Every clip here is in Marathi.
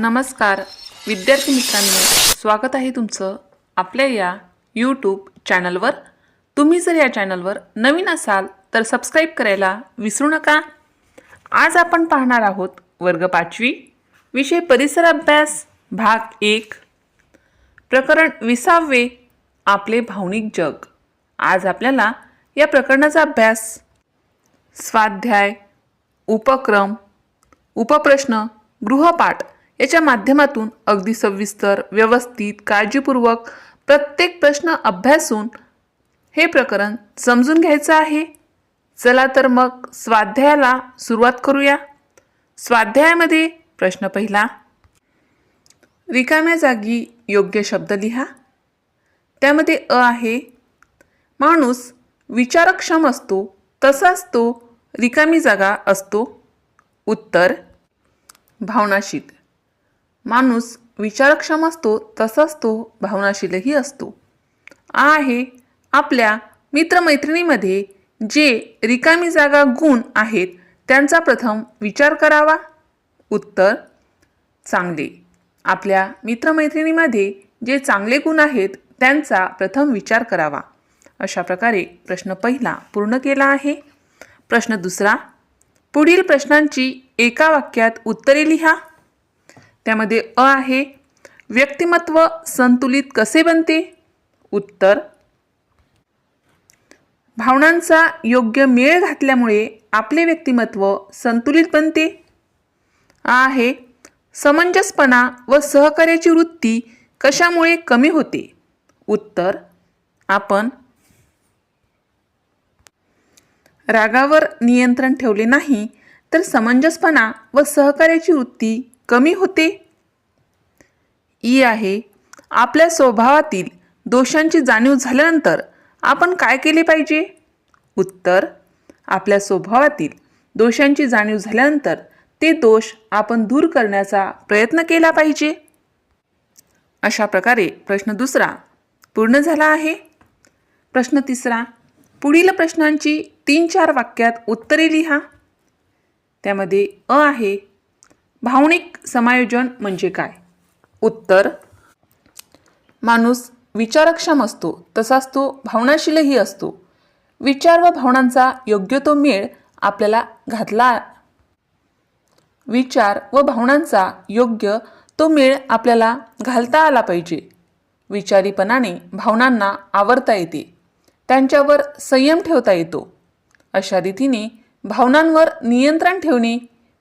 नमस्कार. विद्यार्थी मित्रांनो स्वागत आहे तुमचं आपल्या या यूट्यूब चॅनलवर तुम्ही जर या चॅनलवर नवीन असाल तर सबस्क्राईब करायला विसरू नका. आज आपण पाहणार आहोत वर्ग पाचवी विषय परिसर अभ्यास भाग एक. प्रकरण विसावे आपले भावनिक जग. आज आपल्याला या प्रकरणाचा अभ्यास स्वाध्याय उपक्रम उपप्रश्न गृहपाठ याच्या माध्यमातून अगदी सविस्तर व्यवस्थित काळजीपूर्वक प्रत्येक प्रश्न अभ्यासून हे प्रकरण समजून घ्यायचं आहे. चला तर मग स्वाध्यायाला सुरुवात करूया. स्वाध्यायामध्ये प्रश्न पहिला. रिकाम्या जागी योग्य शब्द लिहा. त्यामध्ये अ आहे माणूस विचारक्षम असतो तसाच तो रिकामी जागा असतो. उत्तर भावनाशील माणूस विचारक्षम असतो तसाच तो भावनाशीलही असतो. आ आहे आपल्या मित्रमैत्रिणीमध्ये जे रिकामी जागा गुण आहेत त्यांचा प्रथम विचार करावा. उत्तर चांगले. आपल्या मित्रमैत्रिणीमध्ये जे चांगले गुण आहेत त्यांचा प्रथम विचार करावा. अशा प्रकारे प्रश्न पहिला पूर्ण केला आहे. प्रश्न दुसरा पुढील प्रश्नांची एका वाक्यात उत्तरे लिहा. त्यामध्ये अ आहे. व्यक्तिमत्व संतुलित कसे बनते? उत्तर. भावनांचा योग्य मेळ घातल्यामुळे आपले व्यक्तिमत्व संतुलित बनते. आ आहे. समंजसपणा व सहकार्याची वृत्ती कशामुळे कमी होते? उत्तर. आपण रागावर नियंत्रण ठेवले नाही तर समंजसपणा व सहकार्याची वृत्ती कमी होते. ई आहे आपल्या स्वभावातील दोषांची जाणीव झाल्यानंतर आपण काय केले पाहिजे? उत्तर आपल्या स्वभावातील दोषांची जाणीव झाल्यानंतर ते दोष आपण दूर करण्याचा प्रयत्न केला पाहिजे. अशा प्रकारे प्रश्न दुसरा पूर्ण झाला आहे. प्रश्न तिसरा पुढील प्रश्नांची तीन चार वाक्यात उत्तरे लिहा. त्यामध्ये अ आहे भावनिक समायोजन म्हणजे काय? उत्तर माणूस विचारक्षम असतो तसाच तो भावनाशीलही असतो. विचार व भावनांचा योग्य तो मेळ आपल्याला घातला विचार व भावनांचा योग्य तो मेळ आपल्याला घालता आला पाहिजे. विचारीपणाने भावनांना आवरता येते. त्यांच्यावर संयम ठेवता येतो. अशा रीतीने भावनांवर नियंत्रण ठेवणे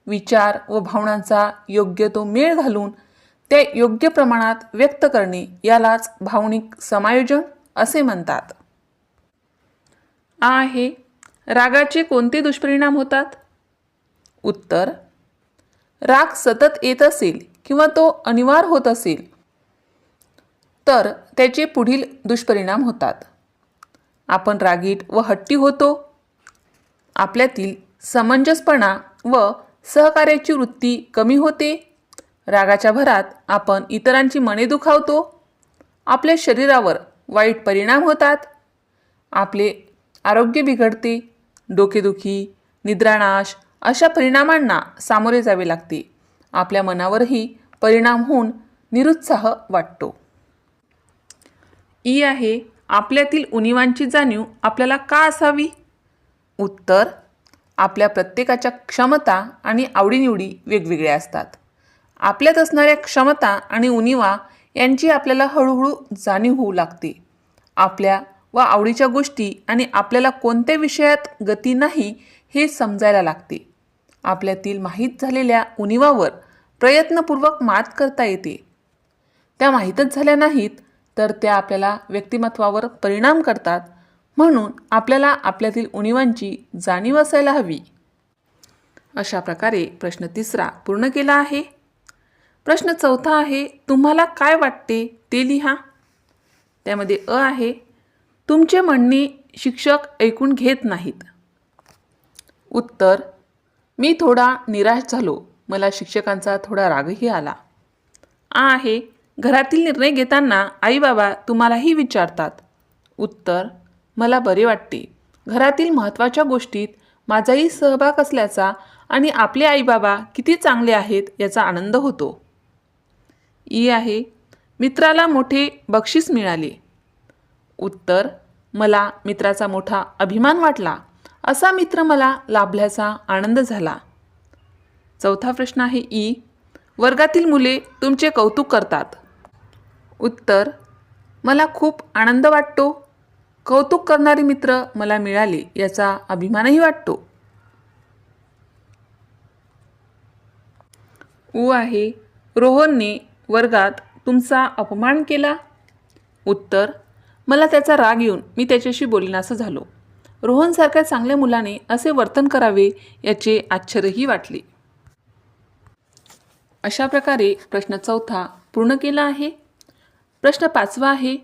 विचार व भावनांचा योग्य तो मेळ घालून ते योग्य प्रमाणात व्यक्त करणे यालाच भावनिक समायोजन असे म्हणतात. आहे रागाचे कोणते दुष्परिणाम होतात? उत्तर राग सतत येत असेल किंवा तो अनिवार्य होत असेल तर त्याचे पुढील दुष्परिणाम होतात. आपण रागीट व हट्टी होतो. आपल्यातील समंजसपणा व सहकार्याची वृत्ती कमी होते. रागाच्या भरात आपण इतरांची मने दुखावतो. आपल्या शरीरावर वाईट परिणाम होतात. आपले आरोग्य बिघडते. डोकेदुखी निद्रानाश अशा परिणामांना सामोरे जावे लागते. आपल्या मनावरही परिणाम होऊन निरुत्साह वाटतो. ई आहे आपल्यातील उणिवांची जाणीव आपल्याला का असावी? उत्तर आपल्या प्रत्येकाच्या क्षमता आणि आवडीनिवडी वेगवेगळ्या असतात. आपल्यात असणाऱ्या क्षमता आणि उणिवा यांची आपल्याला हळूहळू जाणीव होऊ लागते. आपल्या व आवडीच्या गोष्टी आणि आपल्याला कोणत्या विषयात गती नाही हे समजायला लागते. आपल्यातील माहीत झालेल्या उणिवावर प्रयत्नपूर्वक मात करता येते. त्या माहीतच झाल्या नाहीत तर त्या आपल्याला व्यक्तिमत्वावर परिणाम करतात म्हणून आपल्याला आपल्यातील उणिवांची जाणीव असायला हवी. अशा प्रकारे प्रश्न तिसरा पूर्ण केला आहे. प्रश्न चौथा आहे तुम्हाला काय वाटते ते लिहा. त्यामध्ये अ आहे तुमचे म्हणणे शिक्षक ऐकून घेत नाहीत. उत्तर मी थोडा निराश झालो. मला शिक्षकांचा थोडा रागही आला. आ आहे घरातील निर्णय घेताना आई बाबा तुम्हालाही विचारतात. उत्तर मला बरे वाटते. घरातील महत्त्वाच्या गोष्टीत माझाही सहभाग असल्याचा आणि आपले आईबाबा किती चांगले आहेत याचा आनंद होतो. ई आहे मित्राला मोठे बक्षीस मिळाले. उत्तर मला मित्राचा मोठा अभिमान वाटला. असा मित्र मला लाभल्याचा आनंद झाला. चौथा प्रश्न आहे ई वर्गातील मुले तुमचे कौतुक करतात. उत्तर मला खूप आनंद वाटतो. कौतुक करणारे मित्र मला मिळाले याचा अभिमानही वाटतो. उ आहे रोहनने वर्गात तुमचा अपमान केला? उत्तर मला त्याचा राग येऊन मी त्याच्याशी बोलण्याचं झालो. रोहनसारख्या चांगल्या मुलाने असे वर्तन करावे याचे आश्चर्यही वाटले. अशा प्रकारे प्रश्न चौथा पूर्ण केला आहे. प्रश्न पाचवा आहे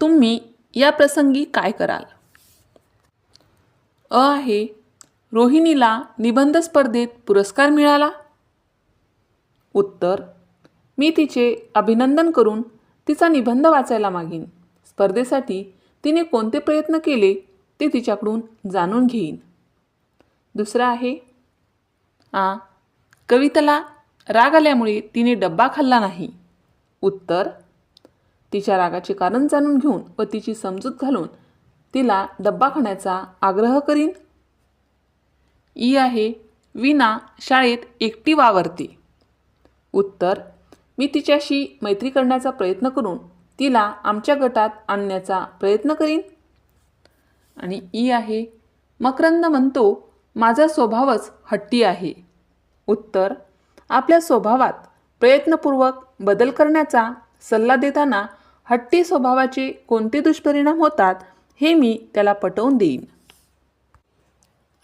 तुम्ही या प्रसंगी काय कराल? अ आहे. रोहिणीला निबंध स्पर्धेत पुरस्कार मिळाला? उत्तर मी तिचे अभिनंदन करून तिचा निबंध वाचायला मागीन. स्पर्धेसाठी तिने कोणते प्रयत्न केले ते तिच्याकडून जाणून घेईन. दुसरं आहे. आ कवितला राग आल्यामुळे तिने डब्बा खाल्ला नाही. उत्तर तिच्या रागाचे कारण जाणून घेऊन व तिची समजूत घालून तिला डब्बा खाण्याचा आग्रह करीन. ई आहे विना शाळेत एकटी वावरते. उत्तर मी तिच्याशी मैत्री करण्याचा प्रयत्न करून तिला आमच्या गटात आणण्याचा प्रयत्न करीन. आणि ई आहे मकरंद म्हणतो माझा स्वभावच हट्टी आहे. उत्तर आपल्या स्वभावात प्रयत्नपूर्वक बदल करण्याचा सल्ला देताना हट्टी स्वभावाचे कोणते दुष्परिणाम होतात हे मी त्याला पटवून देईन.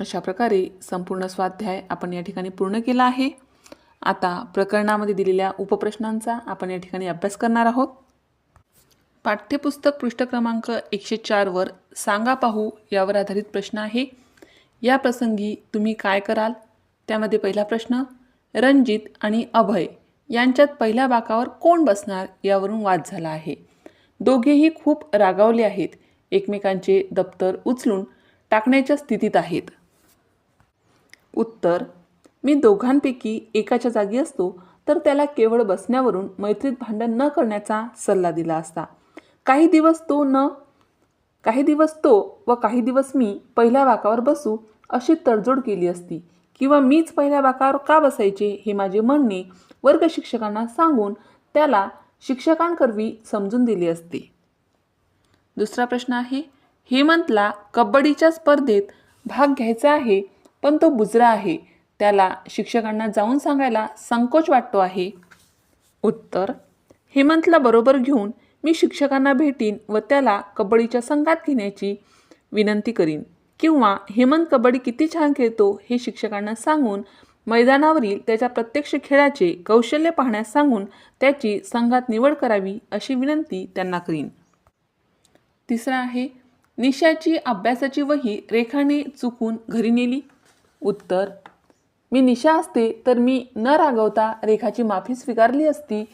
अशा प्रकारे संपूर्ण स्वाध्याय आपण या ठिकाणी पूर्ण केला आहे. आता प्रकरणामध्ये दिलेल्या उपप्रश्नांचा आपण या ठिकाणी अभ्यास करणार आहोत. पाठ्यपुस्तक पृष्ठ क्रमांक एकशे चारवर सांगा पाहू यावर आधारित प्रश्न आहे. या प्रसंगी तुम्ही काय कराल? त्यामध्ये पहिला प्रश्न रणजित आणि अभय यांच्यात पहिल्या बाकावर कोण बसणार यावरून वाद झाला आहे. दोघेही खूप रागावले आहेत. एकमेकांचे दप्तर उचलून टाकण्याच्या स्थितीत आहेत. उत्तर मी दोघांपैकी एकाच्या जागी असतो तर त्याला केवळ बसण्यावरून मैत्रीत भांडण न करण्याचा सल्ला दिला असता. काही दिवस तो न काही दिवस तो व काही दिवस मी पहिल्या बाकावर बसू अशी तडजोड केली असती किंवा मीच पहिल्या बाकावर का बसायचे हे माझे म्हणणे वर्ग शिक्षकांना सांगून त्याला शिक्षकांकरवी समजून दिली असते. दुसरा प्रश्न आहे हेमंतला कबड्डीच्या स्पर्धेत भाग घ्यायचा आहे पण तो बुजरा आहे. त्याला शिक्षकांना जाऊन सांगायला संकोच वाटतो आहे. उत्तर हेमंतला बरोबर घेऊन मी शिक्षकांना भेटीन व त्याला कबड्डीच्या संघात घेण्याची विनंती करीन. किंवा हेमंत कबड्डी किती छान खेळतो हे शिक्षकांना सांगून मैदानावरील त्याच्या प्रत्यक्ष खेळाचे कौशल्य पाहण्यास सांगून त्याची संघात निवड करावी अशी विनंती त्यांना करीन. तिसरा आहे निशाची अभ्यासाची वही रेखाने चुकून घरी नेली. उत्तर मी निशा असते तर मी न रागवता रेखाची माफी स्वीकारली असती.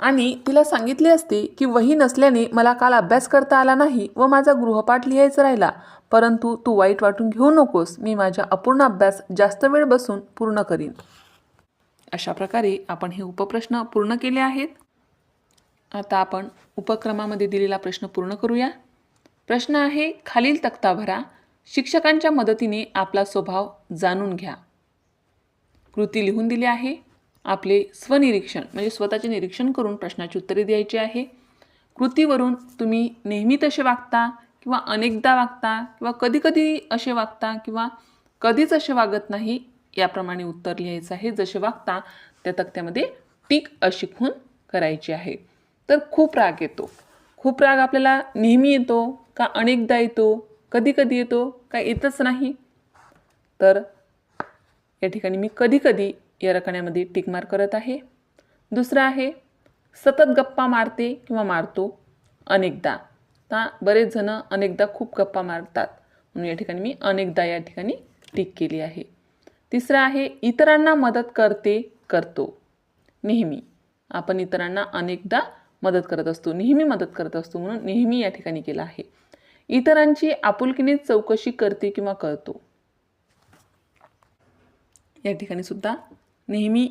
आणि तिला सांगितले असते की वही नसल्याने मला काल अभ्यास करता आला नाही व माझा गृहपाठ लिहायचा राहिला. परंतु तू वाईट वाटून घेऊ नकोस. मी माझा अपूर्ण अभ्यास जास्त वेळ बसून पूर्ण करीन. अशा प्रकारे आपण हे उपप्रश्न पूर्ण केले आहेत. आता आपण उपक्रमामध्ये दिलेला प्रश्न पूर्ण करूया. प्रश्न आहे खालील तक्ता भरा. शिक्षकांच्या मदतीने आपला स्वभाव जाणून घ्या. कृती लिहून दिली आहे. आपले स्वनिरीक्षण म्हणजे स्वतःचे निरीक्षण करून प्रश्नाची उत्तरे द्यायची आहे. कृतीवरून तुम्ही नेहमी तसे वागता. किंवा अनेकदा वागता किंवा कधीकधी असे वागता किंवा कधीच असे वागत नाही याप्रमाणे उत्तर लिहायचं आहे. जसे वागता त्या तक्त्यामध्ये टीक अशी खून करायची आहे. तर खूप राग येतो. खूप राग आपल्याला नेहमी येतो का अनेकदा येतो कधी कधी येतो का येतच नाही. तर या ठिकाणी मी कधी कधी या रकण्यामध्ये टिक करत आहे. दुसरं आहे सतत गप्पा मारते किंवा मारतो अनेकदा. आता बरेच जण अनेकदा खूप गप्पा मारतात. म्हणून या ठिकाणी मी अनेकदा या ठिकाणी टिक केली आहे. तिसरं आहे इतरांना मदत करते करतो. नेहमी. आपण इतरांना अनेकदा मदत करत असतो. नेहमी मदत करत असतो म्हणून नेहमी या ठिकाणी केलं आहे. इतरांची आपुलकीने चौकशी करते किंवा करतो. या ठिकाणी सुद्धा नेहमी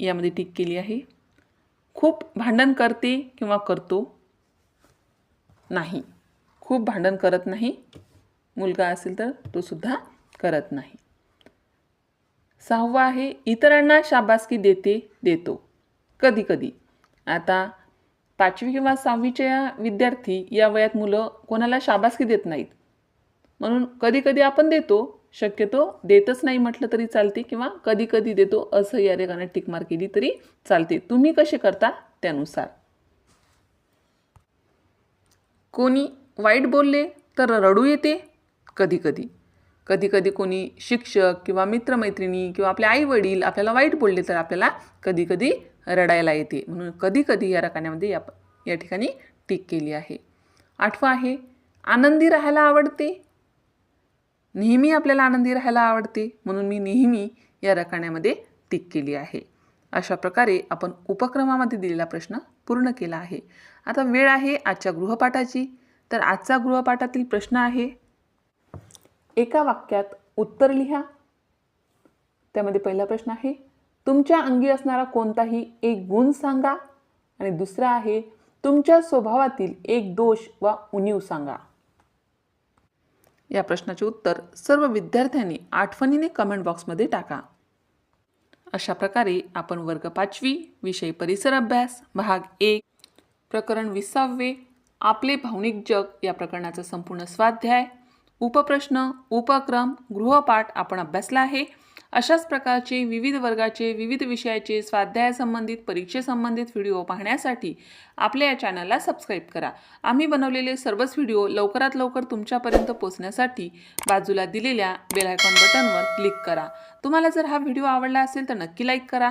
यामध्ये टीक केली आहे. खूप भांडण करते किंवा करतो. नाही. खूप भांडण करत नाही. मुलगा असेल तर तो सुद्धा करत नाही. सहावा आहे इतरांना शाबासकी देते देतो. कधी कधी. आता पाचवी किंवा सहावीच्या विद्यार्थी या वयात मुलं कोणाला शाबासकी देत नाहीत. म्हणून कधीकधी आपण देतो. शक्यतो देतच नाही म्हटलं तरी चालते किंवा कधी कधी देतो असं या रेगाने टिकमार केली तरी चालते. तुम्ही कसे करता त्यानुसार. कोणी वाईट बोलले तर रडू येते? कधीकधी कधीकधी कोणी शिक्षक किंवा मित्रमैत्रिणी किंवा आपले आई वडील आपल्याला वाईट बोलले तर आपल्याला कधीकधी रडायला येते. म्हणून कधीकधी या रकान्यामध्ये या या ठिकाणी टीक केली आहे. आठवा आहे आनंदी राहायला आवडते? नेहमी आपल्याला आनंदी राहायला आवडते म्हणून मी नेहमी या रकान्यामध्ये टीक केली आहे. अशा प्रकारे आपण उपक्रमामध्ये दिलेला प्रश्न पूर्ण केला आहे. आता वेळ आहे आजच्या गृहपाठाची. तर आजचा गृहपाठातील प्रश्न आहे एका वाक्यात उत्तर लिहा. त्यामध्ये पहिला प्रश्न आहे तुमच्या अंगी असणारा कोणताही एक गुण सांगा. आणि दुसरा आहे तुमच्या स्वभावातील एक दोष वा उणीव सांगा. या प्रश्नाचे उत्तर सर्व विद्यार्थ्यांनी आठवणीने कमेंट बॉक्समध्ये टाका. अशा प्रकारे आपण वर्ग पाचवी विषय परिसर अभ्यास भाग एक प्रकरण विसावे आपले भावनिक जग या प्रकरणाचा संपूर्ण स्वाध्याय उपप्रश्न उपक्रम गृहपाठ आपण अभ्यासला आहे. अशाच प्रकारचे विविध वर्गाचे विविध विषयाचे स्वाध्यायासंबंधित परीक्षेसंबंधित व्हिडिओ पाहण्यासाठी आपल्या या चॅनलला सबस्क्राईब करा. आम्ही बनवलेले सर्वच व्हिडिओ लवकरात लवकर तुमच्यापर्यंत पोहोचण्यासाठी बाजूला दिलेल्या बेलायकॉन बटनवर क्लिक करा. तुम्हाला जर हा व्हिडिओ आवडला असेल तर नक्की लाईक करा.